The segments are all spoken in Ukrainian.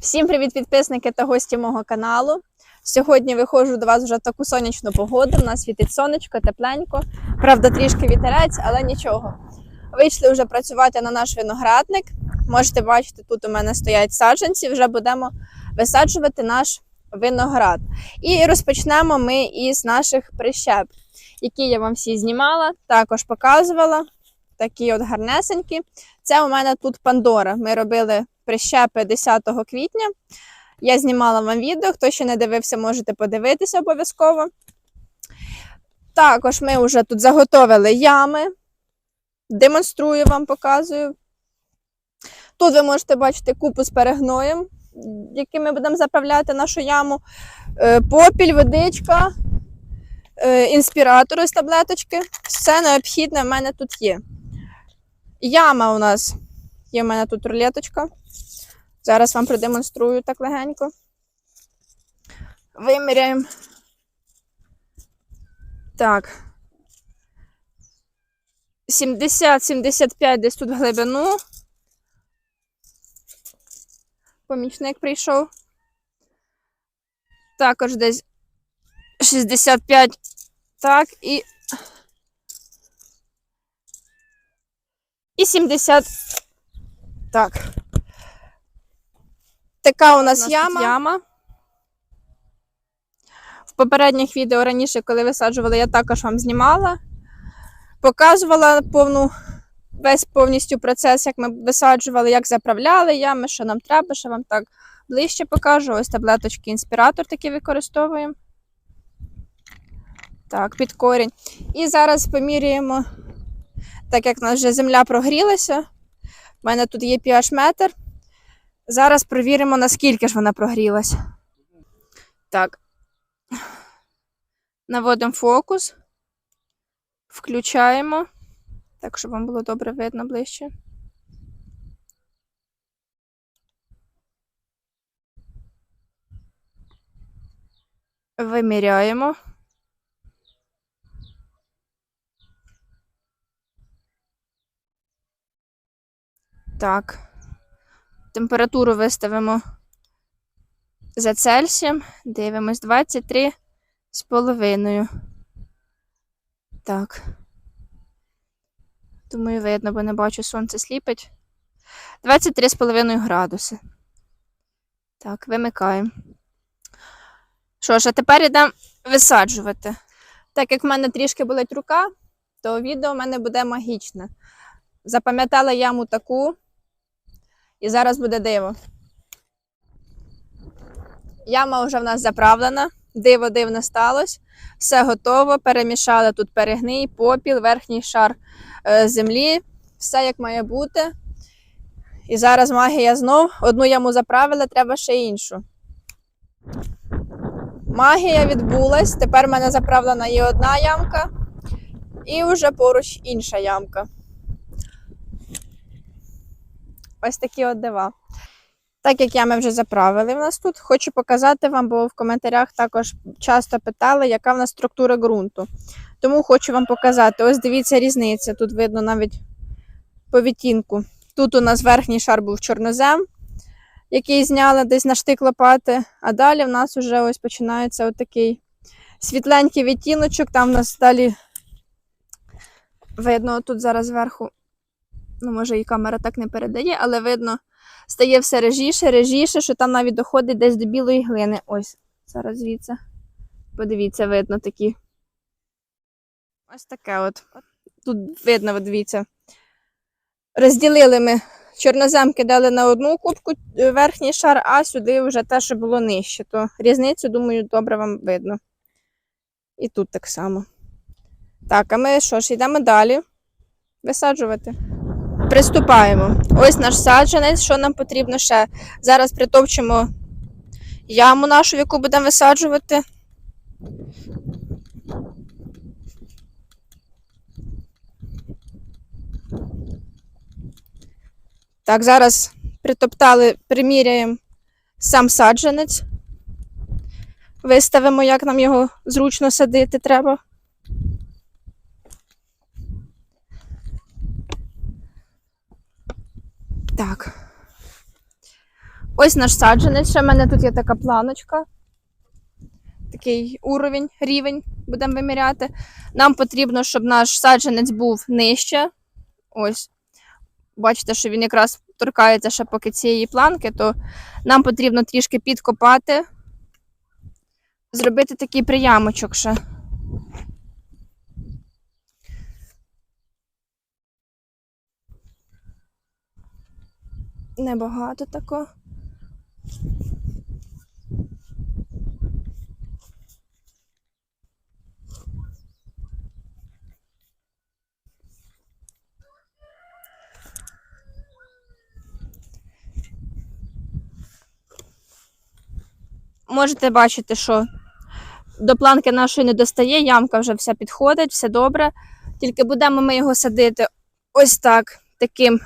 Всім привіт, підписники та гості мого каналу. Сьогодні виходжу до вас вже в таку сонячну погоду. У нас світить сонечко, тепленько. Правда, трішки вітерець, але нічого. Вийшли вже працювати на наш виноградник. Можете бачити, тут у мене стоять саджанці. Вже будемо висаджувати наш виноград. І розпочнемо ми із наших прищеп, які я вам всі знімала, також показувала. Такі от гарнесенькі. Це у мене тут Пандора. Ми робили прищепи 10 квітня. Я знімала вам відео. Хто ще не дивився, можете подивитися обов'язково. Також ми вже тут заготовили ями. Демонструю вам, показую. Тут ви можете бачити купу з перегноєм, яким ми будемо заправляти нашу яму. Е, Попіль, водичка, е, інспіратор ось таблеточки. Все необхідне в мене тут є. Яма у нас є в мене тут рулеточка. Зараз вам продемонструю так легенько. Виміряємо. Так. 70-75 десь тут глибину. Помічник прийшов. Також десь 65. Так, і. І 70. Так. Така у нас, яма. яма. В попередніх відео раніше, коли висаджували, я також вам знімала. Показувала повну, весь повністю процес, як ми висаджували, як заправляли ями, що нам треба, що вам так ближче покажу. Ось таблеточки інспіратор такий використовуємо. Так, під корінь. І зараз поміряємо, так як в нас вже земля прогрілася. У мене тут є pH метр. Зараз провіримо, наскільки ж вона прогрілася. Так. Наводимо фокус. Включаємо. Так, щоб вам було добре видно ближче. Виміряємо. Так. Температуру виставимо за Цельсієм. Дивимось 23 з половиною. Так. Думаю, видно, бо не бачу, сонце сліпить. 23,5 градуси. Так, вимикаємо. Що ж, а тепер йдемо висаджувати. Так як в мене трішки болить рука, то відео в мене буде магічне. Запам'ятала яму таку, і зараз буде диво. Яма вже в нас заправлена, диво дивне сталося. Все готово. Перемішали тут перегній, попіл, верхній шар е, землі, все як має бути. І зараз магія знов. Одну яму заправила, треба ще іншу. Магія відбулась. Тепер в мене заправлена є одна ямка, і вже поруч інша ямка. Ось такі от дива. Так як ями вже заправили в нас тут, хочу показати вам, бо в коментарях також часто питали, яка в нас структура ґрунту. Тому хочу вам показати. Ось дивіться різниця. Тут видно навіть по відтінку. Тут у нас верхній шар був чорнозем, який зняли десь на штик лопати. А далі в нас вже ось починається отакий світленький відтіночок. Там в нас далі видно, тут зараз зверху ну, може, і камера так не передає, але видно, стає все режіше, режіше, що там навіть доходить десь до білої глини. Ось, зараз звідси. Подивіться, видно такі. Ось таке от. Тут видно, от дивіться. Розділили ми чорноземки дали на одну кубку е, верхній шар, а сюди вже те, що було нижче. То різницю, думаю, добре вам видно. І тут так само. Так, а ми що ж, йдемо далі висаджувати. Приступаємо. Ось наш саджанець. Що нам потрібно ще? Зараз притопчемо яму нашу, яку будемо висаджувати. Так, зараз притоптали, приміряємо сам саджанець. Виставимо, як нам його зручно садити треба. Так. Ось наш саджанець. Ще в мене тут є така планочка. Такий уровень, рівень будемо виміряти. Нам потрібно, щоб наш саджанець був нижче. Ось. Бачите, що він якраз торкається ще поки цієї планки, то нам потрібно трішки підкопати, зробити такий приямочок ще. Небагато тако. Можете бачити, що до планки нашої не достає, ямка вже вся підходить, все добре. Тільки будемо ми його садити ось так, таким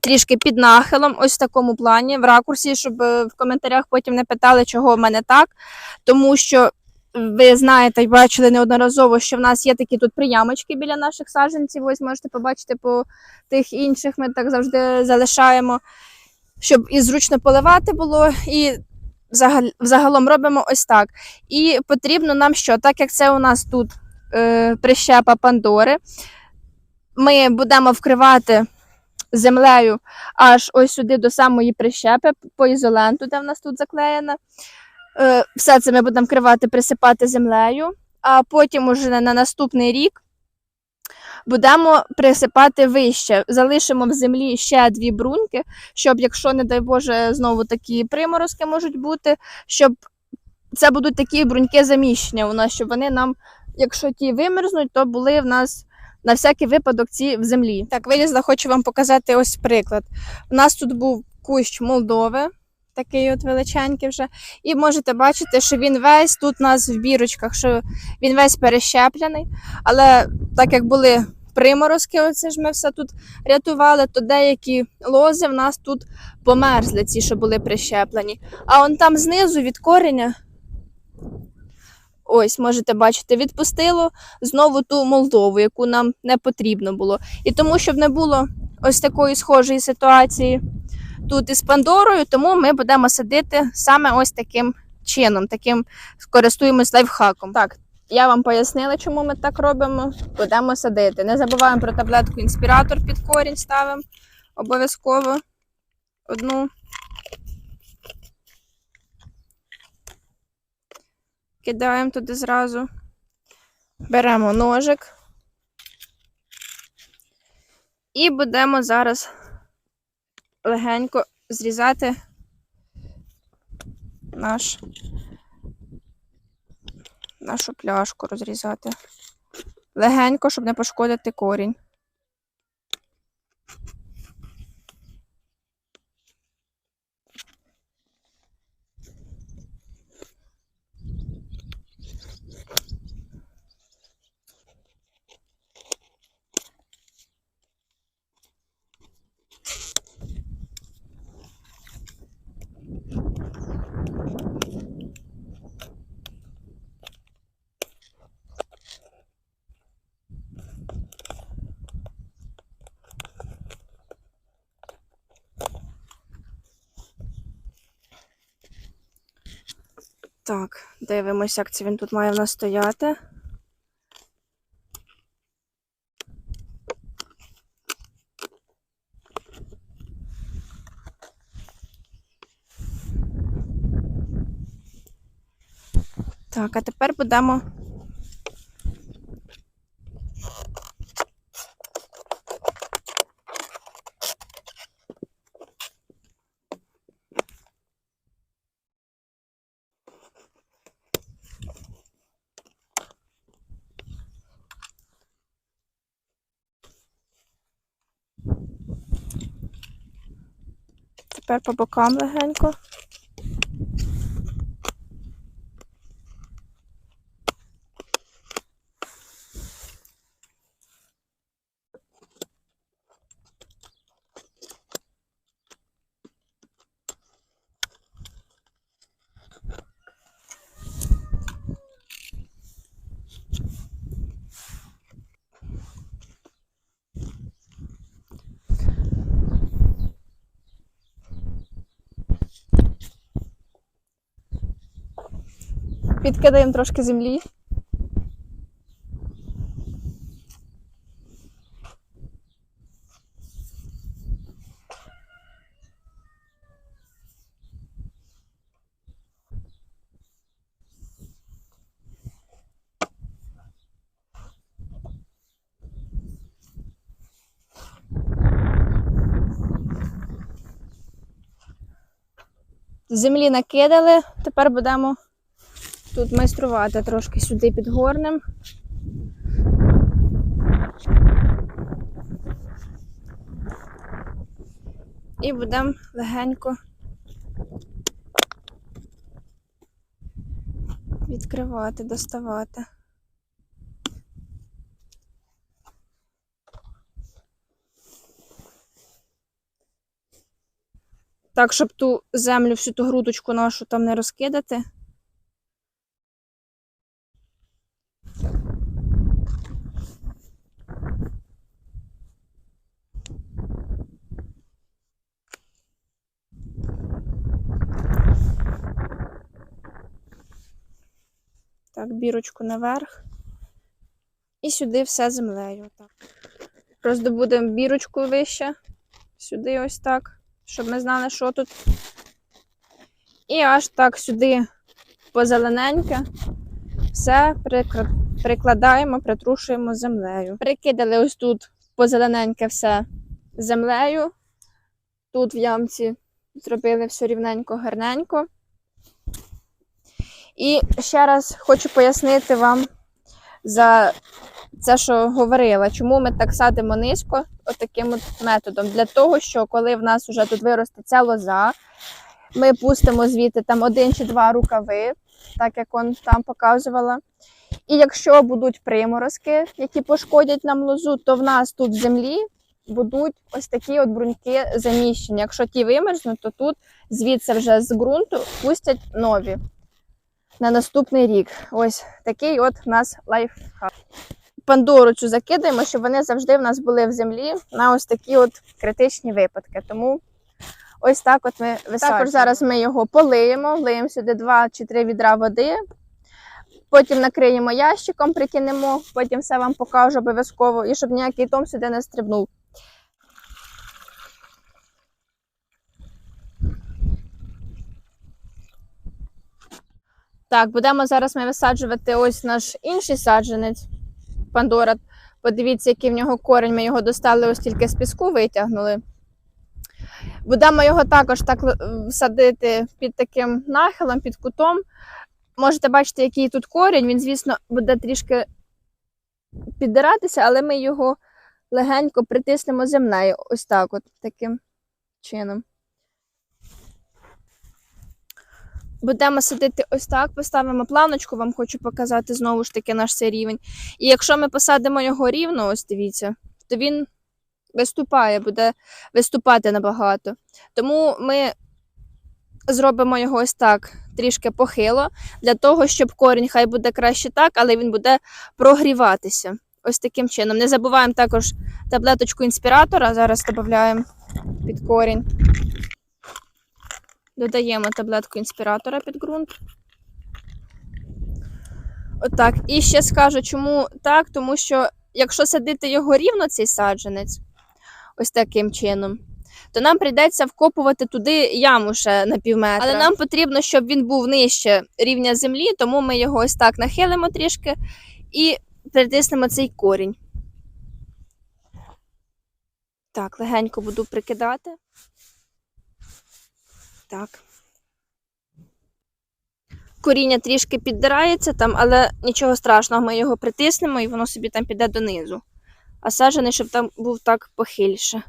трішки під нахилом, ось в такому плані, в ракурсі, щоб е, в коментарях потім не питали, чого в мене так. Тому що ви знаєте і бачили неодноразово, що в нас є такі тут приямочки біля наших саджанців. Ось можете побачити по тих інших, ми так завжди залишаємо, щоб і зручно поливати було, і взагал- взагалом робимо ось так. І потрібно нам що, так як це у нас тут е, прищепа Пандори, ми будемо вкривати землею аж ось сюди до самої прищепи по ізоленту, де в нас тут заклеєна. Е, все це ми будемо вкривати, присипати землею, а потім уже на наступний рік будемо присипати вище. Залишимо в землі ще дві бруньки, щоб, якщо, не дай Боже, знову такі приморозки можуть бути, щоб це будуть такі бруньки заміщення у нас, щоб вони нам, якщо ті вимерзнуть, то були в нас на всякий випадок ці в землі. Так, вилізла, хочу вам показати ось приклад. У нас тут був кущ Молдови, такий от величенький вже. І можете бачити, що він весь тут у нас в бірочках, що він весь перещеплений. Але так як були приморозки, оце ж ми все тут рятували, то деякі лози в нас тут померзли, ці, що були прищеплені. А он там знизу від кореня. Ось, можете бачити, відпустило знову ту Молдову, яку нам не потрібно було. І тому, щоб не було ось такої схожої ситуації тут із Пандорою, тому ми будемо садити саме ось таким чином, таким користуємось лайфхаком. Так, я вам пояснила, чому ми так робимо. Будемо садити. Не забуваємо про таблетку інспіратор під корінь ставимо обов'язково одну. Кидаємо туди зразу. Беремо ножик. І будемо зараз легенько зрізати наш, нашу пляшку розрізати. Легенько, щоб не пошкодити корінь. Так, дивимося, як це він тут має в нас стояти. Так, а тепер будемо. Тепер по бокам легенько. Підкидаємо трошки землі. Землі накидали, тепер будемо тут майструвати трошки сюди під горнем. І будемо легенько відкривати, доставати. Так, щоб ту землю, всю ту грудочку нашу там не розкидати. Так, бірочку наверх. І сюди все землею. Так. Роздобудемо бірочку вище. Сюди ось так, щоб ми знали, що тут. І аж так сюди позелененьке. Все прикладаємо, притрушуємо землею. Прикидали ось тут позелененьке все землею. Тут в ямці зробили все рівненько, гарненько. І ще раз хочу пояснити вам за це, що говорила, чому ми так садимо низько отаким от методом. Для того, що коли в нас вже тут виросте ця лоза, ми пустимо звідти там один чи два рукави, так як он там показувала. І якщо будуть приморозки, які пошкодять нам лозу, то в нас тут в землі будуть ось такі от бруньки заміщені. Якщо ті вимерзнуть, то тут звідси вже з ґрунту пустять нові на наступний рік. Ось такий от у нас лайфхак. Пандору цю закидаємо, щоб вони завжди в нас були в землі на ось такі от критичні випадки. Тому ось так от ми висаджуємо. Також зараз ми його полиємо, влиємо сюди 2 чи 3 відра води. Потім накриємо ящиком, прикинемо, потім все вам покажу обов'язково, і щоб ніякий том сюди не стрибнув. Так, будемо зараз ми висаджувати ось наш інший саджанець. Пандора. Подивіться, який в нього корінь. Ми його достали ось тільки з піску, витягнули. Будемо його також так садити під таким нахилом, під кутом. Можете бачити, який тут корінь. Він, звісно, буде трішки піддиратися, але ми його легенько притиснемо землею. Ось так, от таким чином. Будемо садити ось так, поставимо планочку, вам хочу показати знову ж таки наш цей рівень. І якщо ми посадимо його рівно, ось дивіться, то він виступає, буде виступати набагато. Тому ми зробимо його ось так, трішки похило, для того, щоб корінь хай буде краще так, але він буде прогріватися. Ось таким чином. Не забуваємо також таблеточку інспіратора. Зараз додаємо під корінь. Додаємо таблетку інспіратора під ґрунт. Отак. І ще скажу, чому так, тому що якщо садити його рівно, цей саджанець, ось таким чином, то нам прийдеться вкопувати туди яму ще на півметра. Але нам потрібно, щоб він був нижче рівня землі, тому ми його ось так нахилимо трішки і притиснемо цей корінь. Так, легенько буду прикидати. Так. Коріння трішки піддирається там, але нічого страшного, ми його притиснемо і воно собі там піде донизу. А сажений, щоб там був так похильше.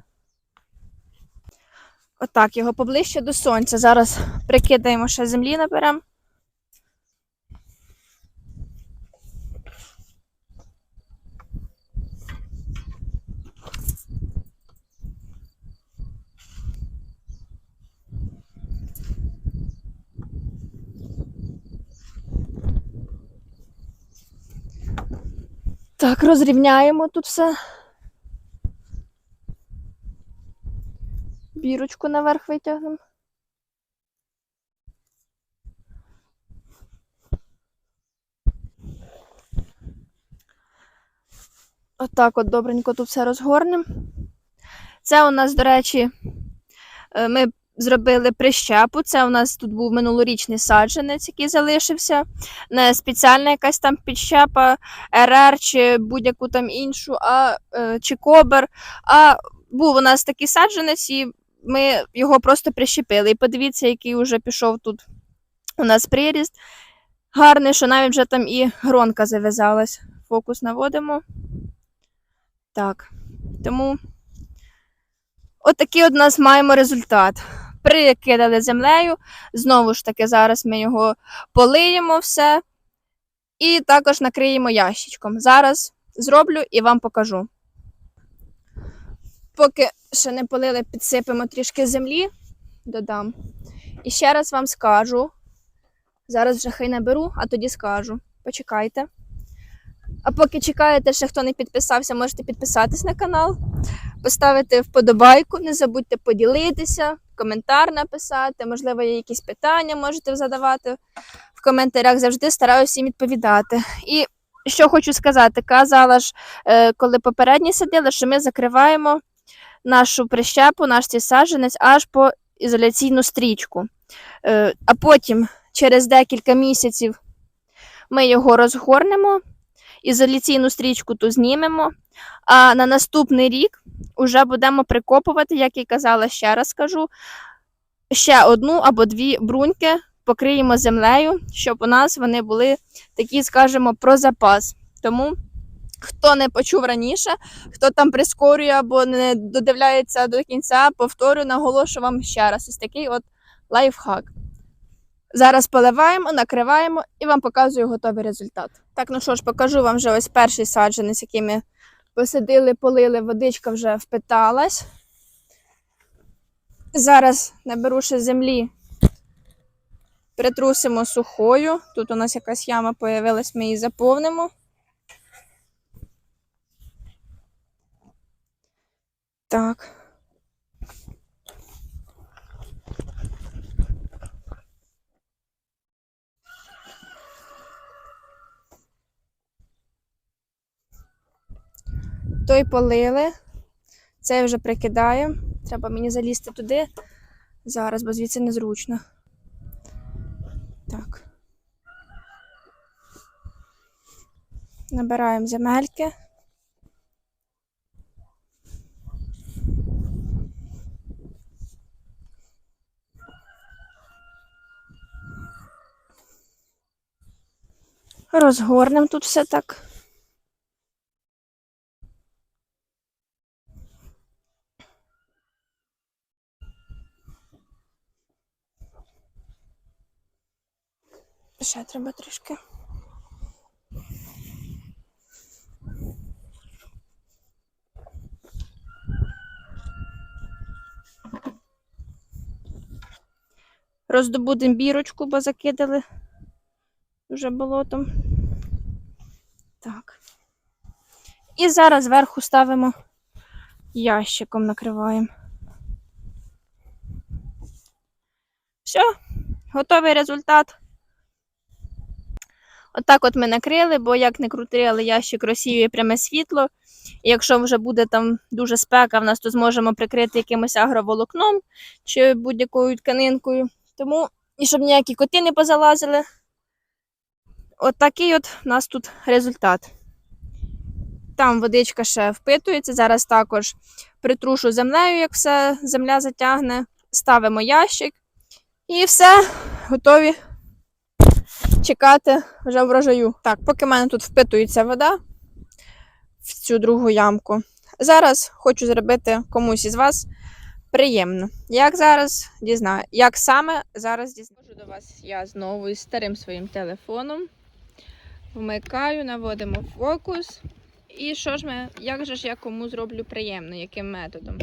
Отак, його поближче до сонця. Зараз прикидаємо ще землі наберемо. Так, розрівняємо тут все. Бірочку наверх витягнемо. Отак от, от добренько тут все розгорнемо. Це у нас, до речі, е, ми зробили прищепу. Це у нас тут був минулорічний саджанець, який залишився. Не спеціальна якась там підщепа, РР чи будь-яку там іншу, а, е, чи кобер. А був у нас такий саджанець, і ми його просто прищепили. І подивіться, який вже пішов тут у нас приріст. Гарний, що навіть вже там і гронка зав'язалась. Фокус наводимо. Так. Тому отакий от у нас маємо результат. Прикидали землею. Знову ж таки, зараз ми його полиємо все. І також накриємо ящичком. Зараз зроблю і вам покажу. Поки ще не полили, підсипемо трішки землі, додам. І ще раз вам скажу. Зараз вже хай наберу, а тоді скажу. Почекайте. А поки чекаєте, ще хто не підписався, можете підписатись на канал, поставити вподобайку, не забудьте поділитися, коментар написати. Можливо, є якісь питання можете задавати в коментарях. Завжди стараюся всім відповідати. І що хочу сказати, казала ж, е, коли попередні сиділи, що ми закриваємо нашу прищепу, наш цей саджанець аж по ізоляційну стрічку. Е, А потім, через декілька місяців, ми його розгорнемо ізоляційну стрічку ту знімемо. А на наступний рік вже будемо прикопувати, як і казала, ще раз скажу, ще одну або дві бруньки покриємо землею, щоб у нас вони були такі, скажімо, про запас. Тому. Хто не почув раніше, хто там прискорює або не додивляється до кінця, повторю, наголошу вам ще раз. Ось такий от лайфхак. Зараз поливаємо, накриваємо і вам показую готовий результат. Так, ну що ж, покажу вам вже ось перший саджанець, який ми посадили, полили, водичка вже впиталась. Зараз наберу ще землі, притрусимо сухою. Тут у нас якась яма появилась, ми її заповнимо. Так. Той полили. Цей вже прикидаю. Треба мені залізти туди зараз, бо звідси незручно. Так. Набираємо земельки. Розгорнемо тут все так. Ще треба трішки. Роздобудемо бірочку, бо закидали вже болотом. Так. І зараз зверху ставимо ящиком, накриваємо. Все, готовий результат. Отак от ми накрили, бо як не крути, але ящик розсіює пряме світло. І якщо вже буде там дуже спека в нас, то зможемо прикрити якимось агроволокном чи будь-якою тканинкою. Тому, і щоб ніякі коти не позалазили. От такий от у нас тут результат. Там водичка ще впитується. Зараз також притрушу землею, як все земля затягне. Ставимо ящик. І все, готові чекати вже врожаю. Так, поки в мене тут впитується вода в цю другу ямку. Зараз хочу зробити комусь із вас приємно. Як зараз дізнаю, як саме зараз дізнаю. До вас я знову із старим своїм телефоном. Вмикаю, наводимо фокус. І що ж ми, як же ж я кому зроблю приємно, яким методом?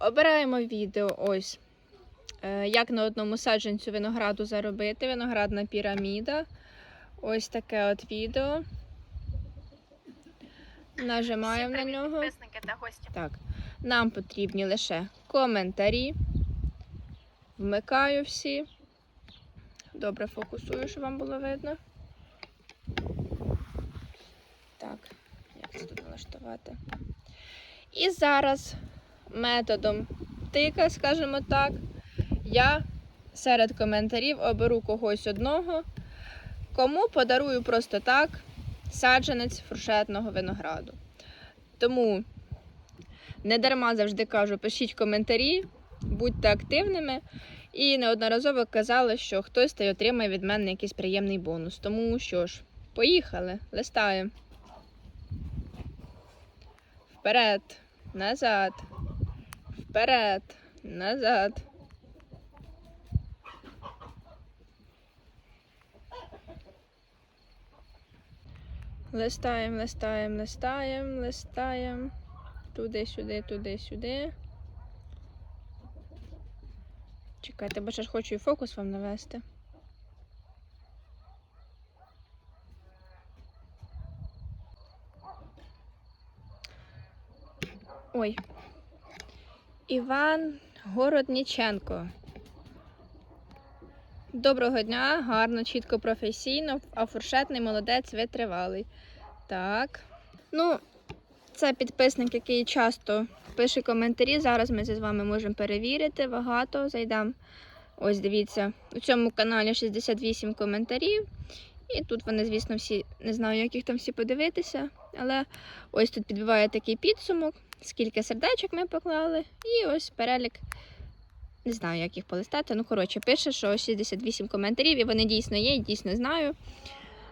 Обираємо відео ось. Е, Як на одному саджанцю винограду заробити, виноградна піраміда. Ось таке от відео. Нажимаємо на нього. Та гості. Так, нам потрібні лише коментарі. Вмикаю всі. Добре фокусую, щоб вам було видно. Так, як це тут налаштувати. І зараз методом тика, скажімо так, я серед коментарів оберу когось одного, кому подарую просто так саджанець фуршетного винограду. Тому не дарма завжди кажу, пишіть коментарі, будьте активними. І неодноразово казали, що хтось та й отримає від мене якийсь приємний бонус. Тому що ж, поїхали, листаємо. Вперед, назад, вперед, назад. Листаємо, листаємо, листаємо, листаємо. Туди-сюди, туди-сюди. Чекайте, бо ще ж хочу і фокус вам навести. Ой. Іван Городніченко. Доброго дня, гарно, чітко, професійно, а фуршетний молодець витривалий. Так. Ну, це підписник, який часто пише коментарі. Зараз ми з вами можемо перевірити. Багато зайдемо. Ось дивіться, у цьому каналі 68 коментарів. І тут вони, звісно, всі не знаю, як їх там всі подивитися. Але ось тут підбиває такий підсумок, скільки сердечок ми поклали. І ось перелік. Не знаю, як їх полистати. Ну, коротше, пише, що 68 коментарів, і вони дійсно є, і дійсно знаю.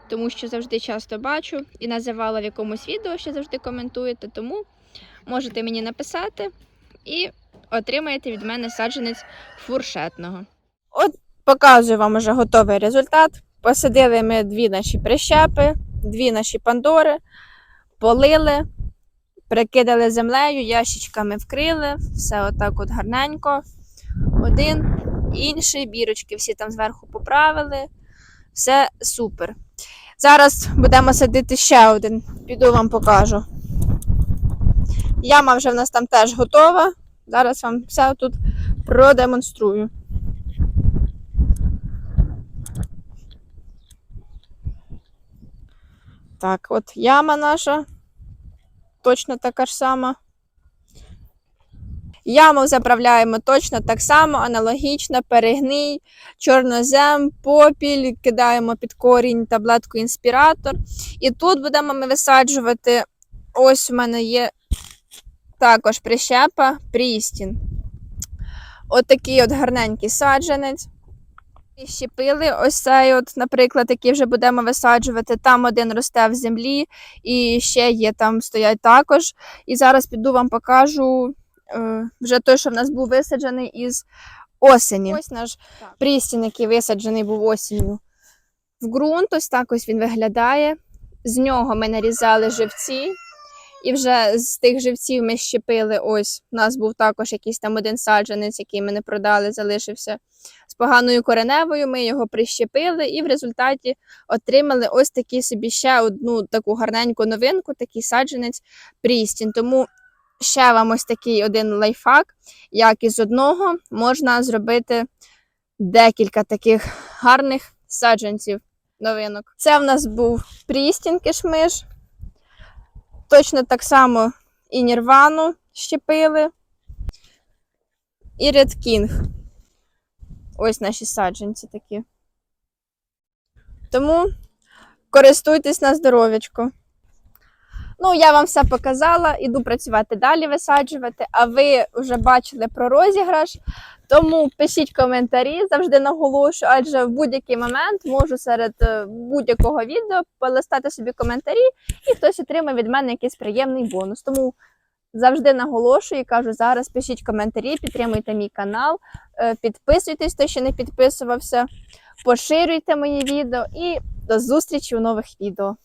Тому що завжди часто бачу і називала в якомусь відео, що завжди коментуєте. Тому можете мені написати і отримаєте від мене саджанець фуршетного. От показую вам уже готовий результат. Посадили ми дві наші прищепи, дві наші пандори, полили, прикидали землею, ящичками вкрили, все отак от гарненько. Один, інший, бірочки всі там зверху поправили. Все супер. Зараз будемо садити ще один. Піду вам покажу. Яма вже в нас там теж готова. Зараз вам все тут продемонструю. Так, от яма наша. Точно така ж сама. Яму заправляємо точно так само, аналогічно, перегній, чорнозем, попіль, кидаємо під корінь таблетку інспіратор. І тут будемо ми висаджувати. Ось у мене є також прищепа Прістін. От от гарненький саджанець. І щепили ось цей, от, наприклад, який вже будемо висаджувати. Там один росте в землі, і ще є там стоять також. І зараз піду вам покажу вже той, що в нас був висаджений із осені. Ось наш Так. прістін, який висаджений був осінню в ґрунт. Ось так ось він виглядає. З нього ми нарізали живці. І вже з тих живців ми щепили. Ось у нас був також якийсь там один саджанець, який ми не продали, залишився з поганою кореневою. Ми його прищепили, і в результаті отримали ось такий собі ще одну таку гарненьку новинку, такий саджанець Прістін. Тому ще вам ось такий один лайфхак, як із одного можна зробити декілька таких гарних саджанців новинок. Це в нас був Прістін кишмиш. Точно так само і Нірвану щепили. І King. Ось наші саджанці такі. Тому користуйтесь на здоров'ячко. Ну, я вам все показала, іду працювати далі, висаджувати, а ви вже бачили про розіграш. Тому пишіть коментарі, завжди наголошую, адже в будь-який момент можу серед е, будь-якого відео полистати собі коментарі, і хтось отримає від мене якийсь приємний бонус. Тому завжди наголошую і кажу зараз: пишіть коментарі, підтримуйте мій канал, е, підписуйтесь, хто ще не підписувався, поширюйте мої відео і до зустрічі у нових відео.